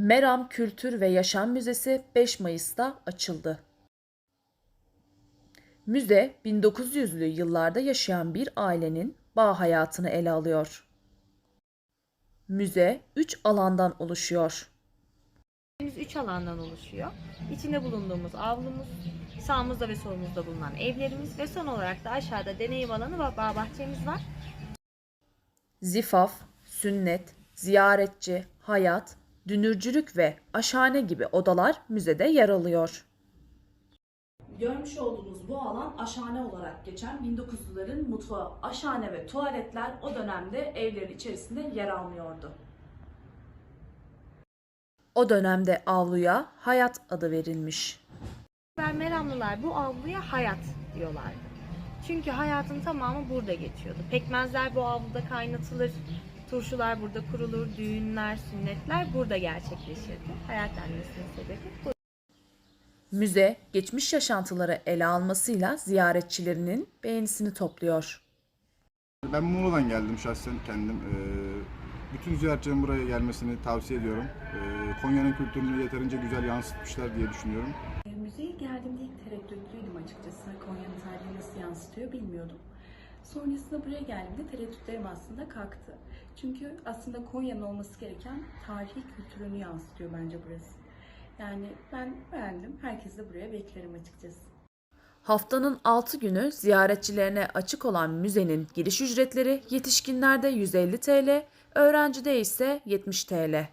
Meram Kültür ve Yaşam Müzesi 5 Mayıs'ta açıldı. Müze 1900'lü yıllarda yaşayan bir ailenin bağ hayatını ele alıyor. Müze 3 alandan oluşuyor. Müzemiz 3 alandan oluşuyor. İçinde bulunduğumuz avlumuz, sağımızda ve solumuzda bulunan evlerimiz ve son olarak da aşağıda deneyim alanı ve bağ bahçemiz var. Zifaf, sünnet, ziyaretçi, hayat, dünürcülük ve aşhane gibi odalar müzede yer alıyor. Görmüş olduğunuz bu alan aşhane olarak geçen 1900'lerin mutfağı. Aşhane ve tuvaletler o dönemde evlerin içerisinde yer almıyordu. O dönemde avluya hayat adı verilmiş. Ben Meramlılar bu avluya hayat diyorlardı. Çünkü hayatın tamamı burada geçiyordu. Pekmezler bu avluda kaynatılır, turşular burada kurulur, düğünler, sünnetler burada gerçekleşirdi. Hayat denmesinin sebebi bu. Müze, geçmiş yaşantıları ele almasıyla ziyaretçilerinin beğenisini topluyor. Ben Muğla'dan geldim şahsen kendim. Ee, bütün ziyaretçilerin buraya gelmesini tavsiye ediyorum. Ee, Konya'nın kültürünü yeterince güzel yansıtmışlar diye düşünüyorum. Müzeye geldiğimde ilk tereddütlüydüm açıkçası. Konya'nın tarihini nasıl yansıtıyor bilmiyordum. Sonrasında buraya geldiğimde tereddütlerim aslında kalktı. Çünkü aslında Konya'nın olması gereken tarihi kültürünü yansıtıyor bence burası. Yani ben beğendim. Herkesi de buraya beklerim açıkçası. Haftanın 6 günü ziyaretçilerine açık olan müzenin giriş ücretleri yetişkinlerde 150 TL, öğrencide ise 70 TL.